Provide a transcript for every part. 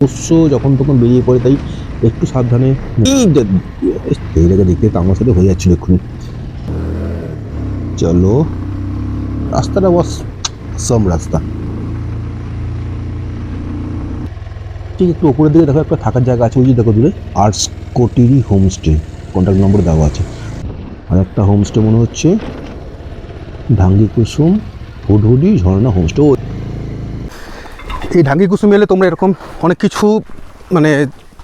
পোষ্য যখন তখন বেরিয়ে পড়ে তাই একটু সাবধানে এই দে- জায়গা দেখতে তো আমার সাথে হয়ে যাচ্ছিল এক্ষুনি। চলো রাস্তাটা বস সম রাস্তা। ঠিক একটু উপরের দিকে দেখো একটা থাকার জায়গা আছে ওই যে দেখো দূরে Arts Coterie Homestay contact number দেওয়া আছে। আর একটা হোমস্টে মনে হচ্ছে ঢাঙ্গি কুসুম হুডহুডি ঝর্ণা হোমস্টে। এই ঢাঙ্গি কুসুম এলে তোমরা এরকম অনেক কিছু মানে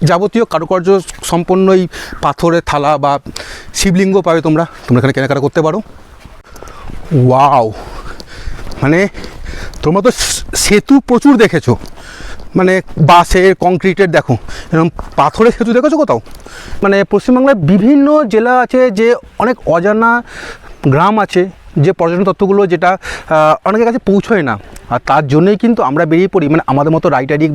যাবতীয় কারুকার্য সম্পন্ন এই পাথরের থালা বা শিবলিঙ্গ পাবে তোমরা। তোমরা এখানে কেনাকাটা করতে পারো। ওয়াও! মানে তোমরা তো সেতু প্রচুর দেখেছ। মানে বাঁশের কংক্রিটের দেখো, এরকম পাথরের সেতু দেখেছ কোথাও? মানে পশ্চিমবাংলার বিভিন্ন জেলা আছে যে অনেক অজানা গ্রাম আছে যে পর্যটন তত্ত্বগুলো যেটা অনেকের কাছে পৌঁছয় না। আর তার জন্যই কিন্তু আমরা বেরিয়ে পড়ি। মানে আমাদের মতো রাইটারিক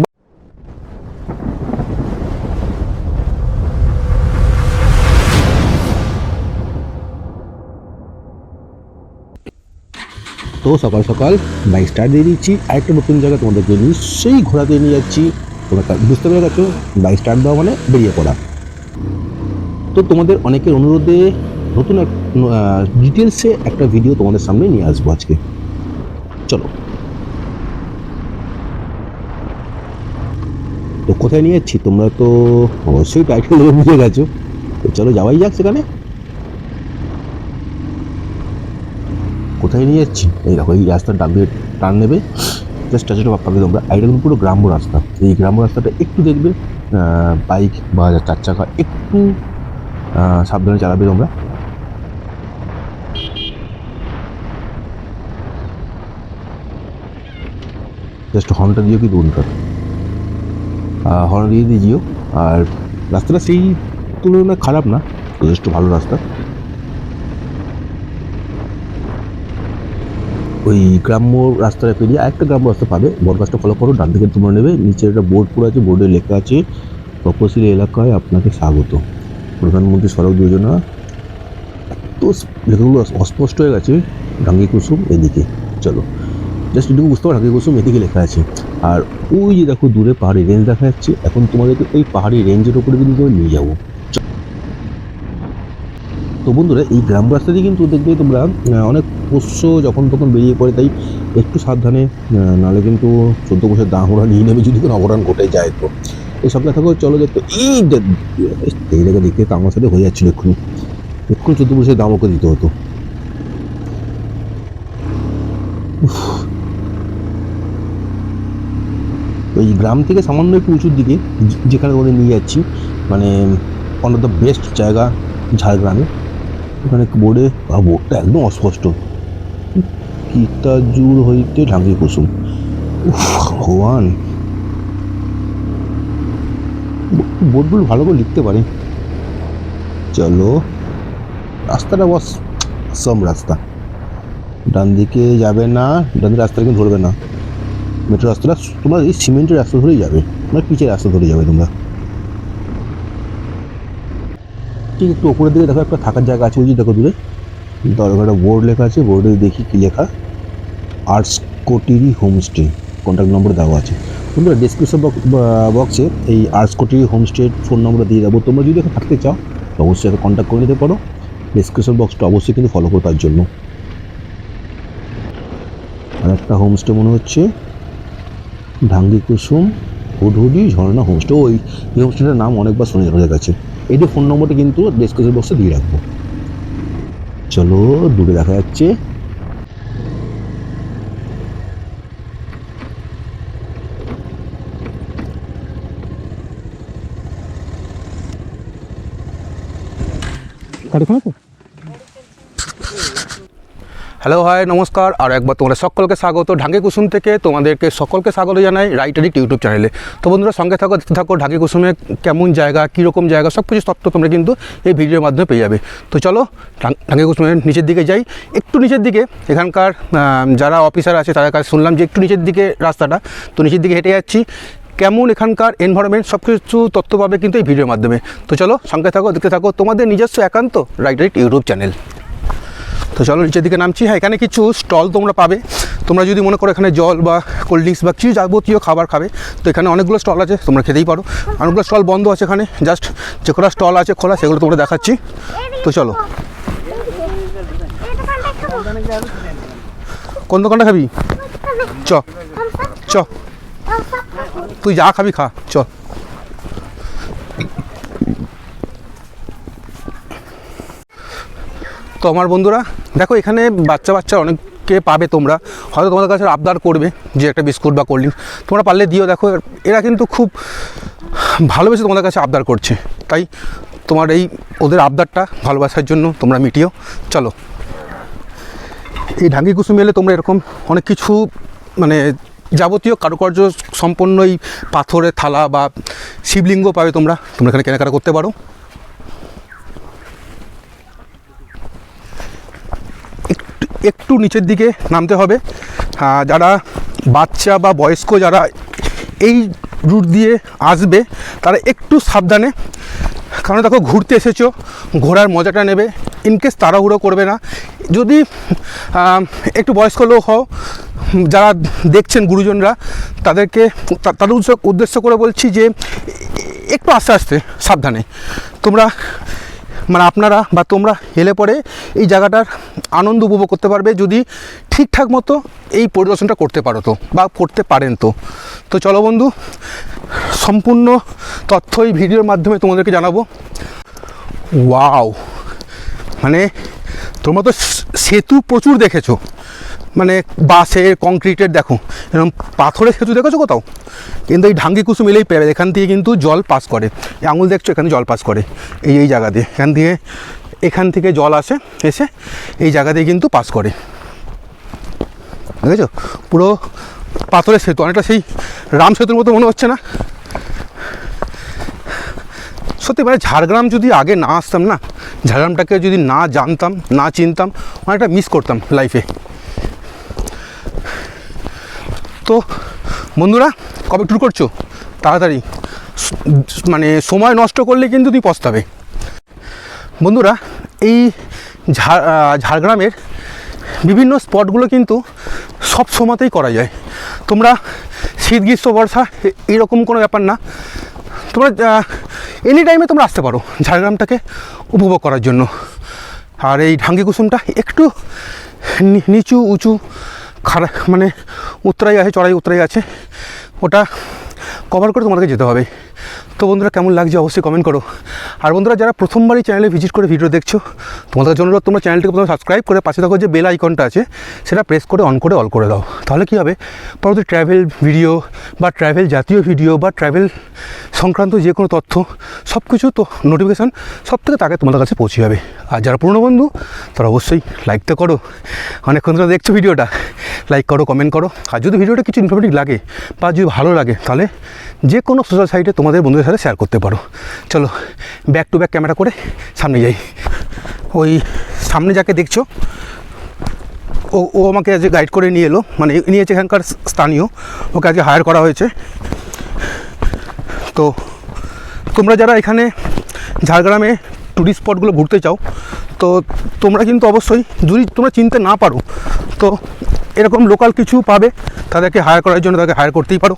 তো সকাল সকাল বাইক স্টার্ট দিয়ে দিচ্ছি। আরেকটা নতুন জায়গা তোমাদেরকে নিশ্চয়ই ঘোরাতে নিয়ে যাচ্ছি। তোমরা বুঝতে পেরে গেছো? বাইক স্টার্ট দেওয়া মানে বেরিয়ে পড়া। তো তোমাদের অনেকের অনুরোধে নতুন এক ডিটেলসে একটা ভিডিও তোমাদের সামনে নিয়ে আসব আজকে। চলো। তো কোথায় নিয়ে যাচ্ছি? তোমরা তো অবশ্যই টাইটেল বুঝে গেছো। তো চলো যাওয়াই যাক সেখানে। কোথায় নিয়ে যাচ্ছি? এই দেখো, এই রাস্তার ডান দিকে টার্ন নেবে। জাস্ট টাচটা পাবে তোমরা এটা কিন্তু পুরো গ্রাম্য রাস্তা। এই গ্রাম্য রাস্তাটা একটু দেখবে বাইক বা চার চাকা, একটু সাবধানে চালাবে তোমরা। জাস্ট হর্নটা দিও কি দুনটা হর্ন দিয়ে দিয়ে দিও। আর রাস্তাটা সেই তুলনায় খারাপ না, যথেষ্ট ভালো রাস্তা। ওই গ্রাম্য রাস্তাটা পেরিয়ে আরেকটা গ্রাম্য রাস্তা পাবে। বরগাছটা ফলো করো, ডান দিকে তোমরা নেবে, নিচে একটা বোর্ড পড়ে আছে বোর্ডে লেখা আছে, তপশিলি এলাকায় আপনাকে স্বাগত। প্রধানমন্ত্রী সড়ক যোজনা। তো লেখাগুলো অস্পষ্ট হয়ে গেছে, ঢাঙ্গি কুসুম এদিকে, চলো। জাস্ট এটুকু বুঝতে পারো, ঢাঙ্গি কুসুম এদিকে লেখা আছে। আর ওই যে দেখো দূরে পাহাড়ি রেঞ্জ দেখা যাচ্ছে, এখন তোমাদেরকে ওই পাহাড়ি রেঞ্জের উপরে কিন্তু নিয়ে যাব। তো বন্ধুরা, এই গ্রাম রাস্তা দিয়ে কিন্তু দেখবে তোমরা অনেক পোষ্য যখন তখন বেরিয়ে পড়ে, তাই একটু সাবধানে নাহলে কিন্তু চোদ্দ দাম ওরা নিয়ে নেবে যদি কোনো অবদান ঘটে যায় তো। এই সপ্তাহে থাকো, চলো দেখতো, এই এই জায়গা দেখতে তো আমার সাথে হয়ে যাচ্ছিল এক্ষুনি। এক্ষুনি চোদ্দ বছর দাম ওকে দিতে হতো। এই গ্রাম থেকে সামান্য একটু উঁচুর দিকে যেখানে ওদের নিয়ে যাচ্ছি মানে ওয়ান অফ দ্য বেস্ট জায়গা ঝাড়গ্রামে। এখানে বোর্ডে বোর্ডটা একদম অস্পষ্ট। কিতাজুর হইতে ঢাঙ্গি কুসুম। ভগবান। বোর্ডগুলো ভালো করে লিখতে পারি। চলো, রাস্তাটা বস সম রাস্তা। ডান দিকে যাবে না, ডান দিকে রাস্তা কিন্তু ধরবে না। মেট্রো রাস্তাটা তোমরা এই সিমেন্টের রাস্তা ধরেই যাবে মানে পিচের রাস্তা ধরে যাবে তোমরা। ঠিক একটু উপরের দিকে দেখো, একটা থাকার জায়গা আছে ওই যে দেখো দূরে। একটা বোর্ড লেখা আছে, বোর্ডে দেখি কি লেখা। Arts Coterie Homestay contact number দেওয়া আছে। তোমরা ডিসক্রিপশন বক্সে এই আর্টস কোটিরি হোমস্টের ফোন নম্বর দিয়ে দেবো। তোমরা যদি এখানে থাকতে চাও, অবশ্যই এখানে কন্ট্যাক্ট করে নিতে পারো। ডিসক্রিপশন বক্সটা অবশ্যই কিন্তু ফলো করো তার জন্য। আর একটা হোমস্টে মনে হচ্ছে। ঢাঙ্গি কুসুম হুডহুডি, ঝর্ণা হোমস্টে ওই হোমস্টেটার নাম অনেকবার শুনে যাওয়া গেছে। এই যে ফোন নম্বরটা কিন্তু ডিসক্রিপশন বক্সে দিয়ে রাখব। চলো দূরে দেখা যাচ্ছে। হ্যালো, হাই, নমস্কার, আর একবার তোমরা সকলকে স্বাগত। ঢাঙ্গি কুসুম থেকে তোমাদেরকে সকলকে স্বাগত জানাই রাইটারিক ইউটিউব চ্যানেলে। তো বন্ধুরা, সঙ্গে থাকো, দেখতে থাকো, ঢাঙ্গি কুসুমে কেমন জায়গা, কীরকম জায়গা সব কিছু তথ্য তোমরা কিন্তু এই ভিডিওর মাধ্যমে পেয়ে যাবে। তো চলো ঢাঙ্গি কুসুমের নিচের দিকে যাই। একটু নিচের দিকে, এখানকার যারা অফিসার আছে, তাদের কাছে শুনলাম যে একটু নিচের দিকে রাস্তাটা। তো নিচের দিকে হেঁটে যাচ্ছি। কেমন এখানকার এনভায়রনমেন্ট সব কিছু তথ্য পাবে কিন্তু এই ভিডিওর মাধ্যমে। তো চলো, সঙ্গে থাকো, দেখতে থাকো, তোমাদের নিজস্ব একান্ত রাইটারিক ইউটিউব চ্যানেল। তো চলো নিচের দিকে নামছি। হ্যাঁ এখানে কিছু স্টল তোমরা পাবে। তোমরা যদি মনে করো এখানে জল বা কোল্ড ড্রিঙ্কস বা কিছু যাবতীয় খাবার খাবে, তো এখানে অনেকগুলো স্টল আছে, তোমরা খেতেই পারো। অনেকগুলো স্টল বন্ধ আছে এখানে জাস্ট যে কটা স্টল আছে খোলা, সেগুলো তোমরা দেখাচ্ছি। তো চলো। কোন দোকানটা খাবি? চ চ। তুই যা খাবি খা, চ। তো আমার বন্ধুরা, দেখো এখানে বাচ্চা বাচ্চা অনেককে পাবে তোমরা। হয়তো তোমাদের কাছে আবদার করবে যে একটা বিস্কুট বা কোল্ড তোমরা পারলে দিও, দেখো এরা কিন্তু খুব ভালোবেসে তোমাদের কাছে আবদার করছে। তাই তোমার এই ওদের আবদারটা ভালোবাসার জন্য তোমরা মিটিও। চলো। এই ঢাঙ্গি কুসুম এলে তোমরা এরকম অনেক কিছু মানে যাবতীয় কারুকার্য সম্পন্ন এই পাথরের থালা বা শিবলিঙ্গ পাবে তোমরা। তোমরা এখানে কেনাকাটা করতে পারো। একটু নিচের দিকে নামতে হবে। যারা বাচ্চা বা বয়স্ক যারা এই রুট দিয়ে আসবে, তারা একটু সাবধানে, কারণ দেখো ঘুরতে এসেছ, ঘোরার মজাটা নেবে ইনকেস তাড়াহুড়ো করবে না। যদি একটু বয়স্ক লোক হও, যারা দেখছেন গুরুজনরা, তাদেরকে তাদের উদ্দেশ্য করে বলছি যে, একটু আস্তে আস্তে, সাবধানে। তোমরা মানে আপনারা বা তোমরা এলে পরে এই জায়গাটার আনন্দ উপভোগ করতে পারবে যদি ঠিকঠাক মতো এই পরিদর্শনটা করতে পারো তো বা করতে পারেন তো। তো চলো বন্ধু, সম্পূর্ণ তথ্য এই ভিডিওর মাধ্যমে তোমাদেরকে জানাব। ওয়াও! মানে তোমরা তো সেতু প্রচুর দেখেছ। মানে বাঁশের, কংক্রিটের, দেখো এরকম পাথরের সেতু দেখেছ কোথাও? কিন্তু এই ঢাঙ্গি কুসুম এলেই পেবে এখান থেকে কিন্তু জল পাস করে। এই আঙুল দেখছ, এখানে জল পাস করে। এই এই জায়গা দিয়ে। এখান থেকে এখান থেকে জল আসে, এসে এই জায়গা দিয়ে কিন্তু পাস করে। দেখেছ? পুরো পাথরের সেতু। অনেকটা সেই রাম সেতুর মতো মনে হচ্ছে না? সত্যি মানে ঝাড়গ্রাম যদি আগে না আসতাম না, ঝাড়গ্রামটাকে যদি না জানতাম, না চিনতাম, অনেকটা মিস করতাম লাইফে তো বন্ধুরা, কবে ট্যুর করছ? তাড়াতাড়ি। মানে সময় নষ্ট করলে কিন্তু তুই পস্তাবে। বন্ধুরা, এই ঝাড় ঝাড়গ্রামের বিভিন্ন স্পটগুলো কিন্তু সব সময়তেই করা যায়। তোমরা শীত, গ্রীষ্ম, বর্ষা এরকম কোনো ব্যাপার না। তোমরা এনি টাইমে তোমরা আসতে পারো ঝাড়গ্রামটাকে উপভোগ করার জন্য। আর এই ঢাঙ্গি কুসুমটা একটু নিচু, উঁচু খারাপ মানে উত্তরাই আছে চড়াই উত্তরাই আছে ওটা কভার করে তোমাদেরকে যেতে হবে। তো বন্ধুরা, কেমন লাগছে অবশ্যই কমেন্ট করো। আর বন্ধুরা, যারা প্রথমবারই চ্যানেলে ভিজিট করে ভিডিও দেখছ, তোমাদের জন্য তোমরা চ্যানেলটিকে প্রথমে সাবস্ক্রাইব করে পাশে থাকো যে বেল আইকনটা আছে, সেটা প্রেস করে অন করে অল করে দাও। তাহলে কী হবে? পরবর্তী ট্র্যাভেল ভিডিও বা ট্র্যাভেল জাতীয় ভিডিও বা ট্র্যাভেল সংক্রান্ত যে কোনো তথ্য সব কিছু তো নোটিফিকেশান সব থেকে তাকে তোমাদের কাছে পৌঁছে যাবে। আর যারা পুরনো বন্ধু, তারা অবশ্যই লাইক তো করো। অনেকক্ষণ ধরে দেখছ ভিডিওটা লাইক করো কমেন্ট করো। আর যদি ভিডিওটা কিছু ইনফরমেটিভ লাগে বা যদি ভালো লাগে, তাহলে যে কোনো সোশ্যাল সাইটে তোমাদের বন্ধুদের সাথে শেয়ার করতে পারো। চলো ব্যাক টু ব্যাক ক্যামেরা করে সামনে যাই। ওই সামনে যাকে দেখছ, ও ও আমাকে আজকে গাইড করে নিয়ে এলো। মানে নিয়েছে এখানকার স্থানীয়। ওকে আজকে হায়ার করা হয়েছে। তো তোমরা যারা এখানে ঝাড়গ্রামে ট্যুরিস্ট স্পটগুলো ঘুরতে চাও, তো তোমরা কিন্তু অবশ্যই যদি তোমরা চিনতে না পারো, তো এরকম লোকাল কিছু পাবে, তাদেরকে হায়ার করার জন্য তাদেরকে হায়ার করতেই পারো।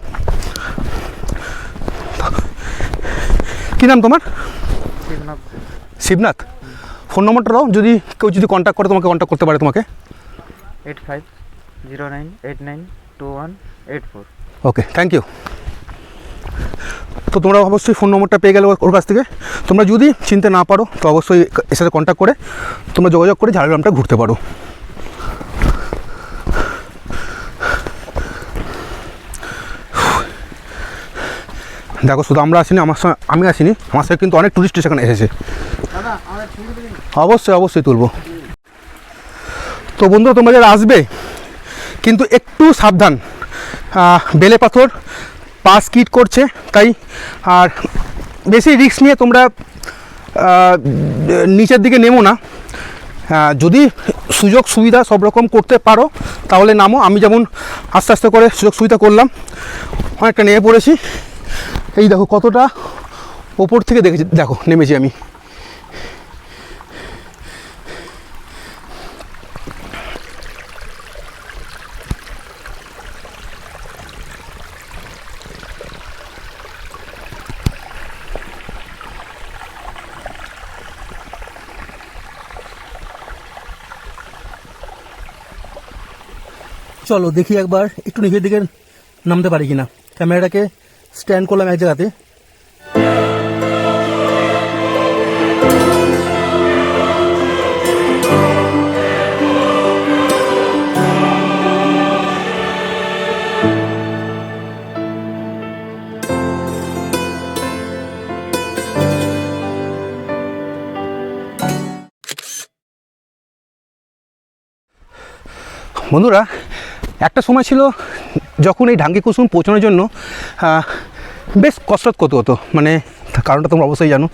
কী নাম তোমার? শিবনাথ। শিবনাথ। ফোন নম্বরটা দাও যদি কেউ যদি কন্ট্যাক্ট করে তোমাকে কন্ট্যাক্ট করতে পারে তোমাকে। Eight five zero nine eight nine two one eight four. Okay thank you তো তোমরা অবশ্যই ফোন নম্বরটা পেয়ে গেলে ওর- ওর কাছ থেকে। তোমরা যদি চিনতে না পারো তো অবশ্যই এর সাথে কন্ট্যাক্ট করে তোমরা যোগাযোগ করে ঝাড়গ্রামটা ঘুরতে পারো। দেখো, শুধু আমরা আসিনি, আমার সঙ্গে আমি আসিনি, আমার সঙ্গে কিন্তু অনেক টুরিস্ট সেখানে এসেছে। অবশ্যই অবশ্যই তুলবো। তো বন্ধুরা তোমরা যারা আসবে, কিন্তু একটু সাবধান। বেলে পাথর, পাস কিট করছে, তাই আর বেশি রিস্ক নিয়ে তোমরা নিচের দিকে নেমো না। যদি সুযোগ সুবিধা সব রকম করতে পারো, তাহলে নামো। আমি যেমন আস্তে আস্তে করে সুযোগ সুবিধা করলাম, অনেকটা নেমে পড়েছি। এই দেখো কতটা ওপর থেকে দেখেছি। দেখো, নেমেছি আমি। চলো, দেখি একবার। একটু নিজের দিকে নামতে পারি কিনা। ক্যামেরাটাকে স্ট্যান্ড করলাম এক জায়গাতে। বন্ধুরা একটা সময় ছিল যখন এই ঢাঙ্গি কুসুম পৌঁছানোর জন্য বেশ কসরত করতে হতো। মানে কারণটা তোমরা অবশ্যই জানো,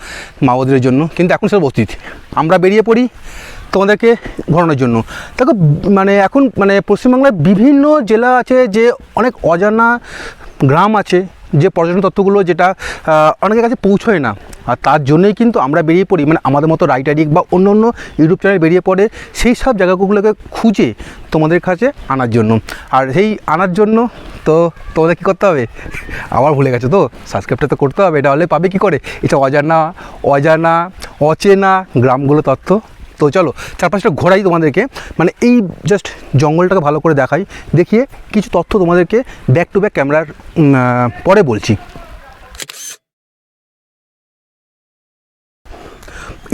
মাওবাদীদের জন্য। কিন্তু এখন সেটা অতীত আমরা বেরিয়ে পড়ি তোমাদেরকে ঘোরানোর জন্য। দেখো মানে এখন মানে পশ্চিমবাংলায় বিভিন্ন জেলা আছে যে অনেক অজানা গ্রাম আছে। যে পর্যটন তত্ত্বগুলো যেটা অনেকের কাছে পৌঁছয় না। আর তার জন্যই কিন্তু আমরা বেরিয়ে পড়ি মানে আমাদের মতো রাইটারিক বা অন্য অন্য ইউটিউব চ্যানেল বেরিয়ে পড়ে, সেই সব জায়গাগুলোকে খুঁজে তোমাদের কাছে আনার জন্য। আর সেই আনার জন্য তো তোমাদের কী করতে হবে? আবার ভুলে গেছো তো? সাবস্ক্রাইবটা তো করতে হবে, এটা হলে পাবে কী করে? এটা অজানা অজানা, অচেনা গ্রামগুলো তথ্য তো চলো, চারপাশটা ঘোরাই তোমাদেরকে। মানে এই জাস্ট জঙ্গলটাকে ভালো করে দেখাই। দেখিয়ে কিছু তথ্য তোমাদেরকে ব্যাক টু ব্যাক ক্যামেরার পরে বলছি।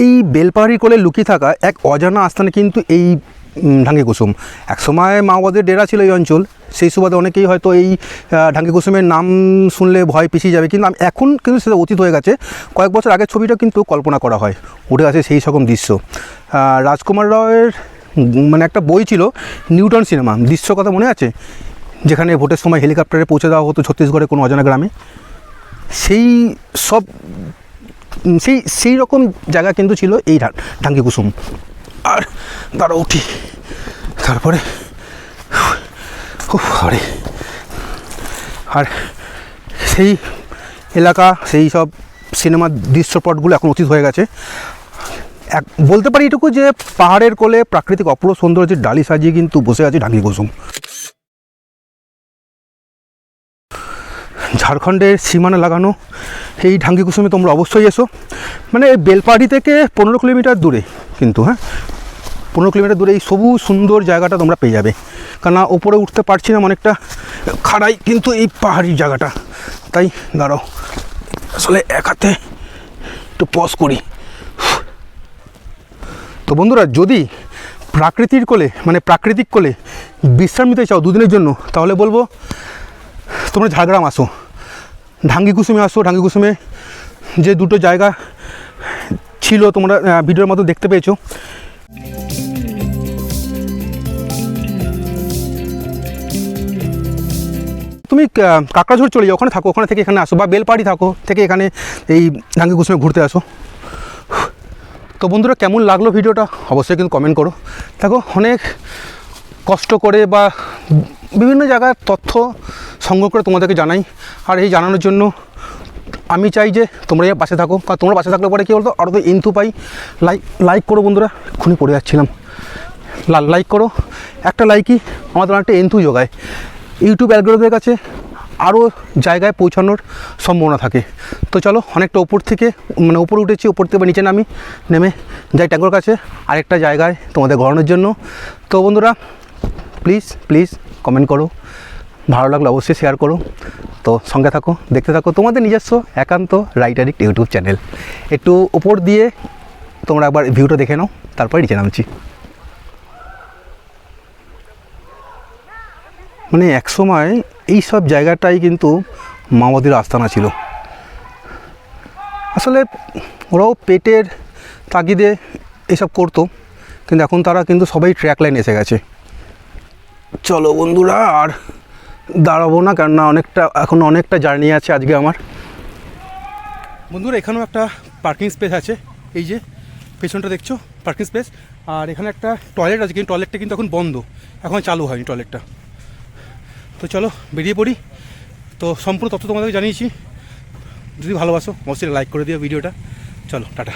এই বেলপাহাড়ি কোলে লুকিয়ে থাকা এক অজানা আস্থানে কিন্তু এই ঢাঙ্গি কুসুম একসময় মাওবাদের ডেরা ছিল এই অঞ্চল। সেই সুবাদে অনেকেই হয়তো এই ঢাঙ্গি কুসুমের নাম শুনলে ভয় পিছিয়ে যাবে। কিন্তু এখন কিন্তু সেটা অতীত হয়ে গেছে। কয়েক বছর আগের ছবিটা কিন্তু কল্পনা করা হয়। উঠে আছে সেই রকম দৃশ্য। রাজকুমার রয়ের মানে একটা বই ছিল নিউটন সিনেমা। দৃশ্য কথা মনে আছে? যেখানে ভোটের সময় হেলিকপ্টারে পৌঁছে দেওয়া হতো ছত্তিশগড়ে কোনো অজানা গ্রামে। সেই সব সেই সেই রকম জায়গা কিন্তু ছিল এই ঢাঙ্গি কুসুম আর দাঁড়া উঠি। তারপরে আরে। আর সেই এলাকা, সেই সব সিনেমার দৃশ্যপটগুলো এখন অতীত হয়ে গেছে। এক, বলতে পারি এটুকু যে পাহাড়ের কোলে প্রাকৃতিক অপূর্ব সৌন্দর্যের ডালি সাজিয়ে কিন্তু বসে আছে ঢাঙ্গি কুসুম ঝাড়খণ্ডের সীমানা লাগানো এই ঢাঙ্গি কুসুমে তোমরা অবশ্যই এসো। মানে বেলপাহাড়ি থেকে পনেরো কিলোমিটার দূরে কিন্তু হ্যাঁ? পনেরো কিলোমিটার দূরে এই সবুজ সুন্দর জায়গাটা তোমরা পেয়ে যাবে। কেননা ওপরে উঠতে পারছি না অনেকটা, খাড়াই কিন্তু এই পাহাড়ি জায়গাটা। তাই দাঁড়াও, আসলে এক হাতে একটু পজ করি। তো বন্ধুরা, যদি প্রাকৃতির কোলে মানে প্রাকৃতিক কোলে বিশ্রাম নিতে চাও দুদিনের জন্য, তাহলে বলব তোমরা ঝাড়গ্রাম আসো। ঢাঙ্গি কুসুমে আসো। ঢাঙ্গি কুসুমে যে দুটো জায়গা ছিল তোমরা ভিডিওর মতো দেখতে পেয়েছ। তুমি কাকড়াঝোড় চলে যাও, ওখানে থাকো, ওখানে থেকে এখানে আসো, বা বেলপাড়ি থাকো, থেকে এখানে এই ঢাঙ্গি কুসুমে ঘুরতে আসো। তো বন্ধুরা, কেমন লাগল ভিডিওটা? অবশ্যই কিন্তু কমেন্ট করো। দেখো, অনেক কষ্ট করে বা বিভিন্ন জায়গার তথ্য সংগ্রহ করে তোমাদেরকে জানাই। আর এই জানানোর জন্য আমি চাই যে তোমরা এই পাশে থাকো কারণ তোমরা পাশে থাকলে পরে কী বলতো আরও তো ইনথু পাই। লাইক লাইক করো বন্ধুরা, এক্ষুনি পড়ে যাচ্ছিলাম। লাইক করো। একটা লাইকই আমাদের একটা এন্থু যোগায়। ইউটিউব অ্যালগোরিদমের কাছে আরও জায়গায় পৌঁছানোর সম্ভাবনা থাকে। তো চলো, অনেকটা ওপর থেকে মানে উপরে উঠেছি ওপর থেকে নিচে নামি, নেমে যাই ট্যাঙ্গোর কাছে, আরেকটা জায়গায় তোমাদের ঘোরানোর জন্য। তো বন্ধুরা প্লিজ প্লিজ কমেন্ট করো, ভালো লাগলে অবশ্যই শেয়ার করো। তো সঙ্গে থাকো, দেখতে থাকো তোমাদের নিজস্ব একান্ত রাইট রাইটারিক ইউটিউব চ্যানেল একটু উপর দিয়ে তোমরা একবার ভিউটা দেখে নাও, তারপরে নিচে নামছি। মানে এক সময় এই সব জায়গাটাই কিন্তু মাওবাদীর আস্তানা ছিল। আসলে ওরাও পেটের তাগিদে এসব করতো, কিন্তু এখন তারা কিন্তু সবাই ট্র্যাক লাইন এসে গেছে। চলো বন্ধুরা, আর দাঁড়াবো না, কেননা অনেকটা, এখন অনেকটা জার্নি আছে আজকে আমার। বন্ধুরা, এখানেও একটা পার্কিং স্পেস আছে। এই যে, পেছনটা দেখছ? পার্কিং স্পেস আর এখানে একটা টয়লেট আছে, কিন্তু টয়লেটটা কিন্তু এখন বন্ধ। এখন চালু হয়নি টয়লেটটা তো চলো, বেরিয়ে পড়ি। তো সম্পূর্ণ তথ্য তোমাদেরকে জানিয়েছি। যদি ভালোবাসো, অবশ্যই লাইক করে দিও ভিডিওটা। চলো, টাটা।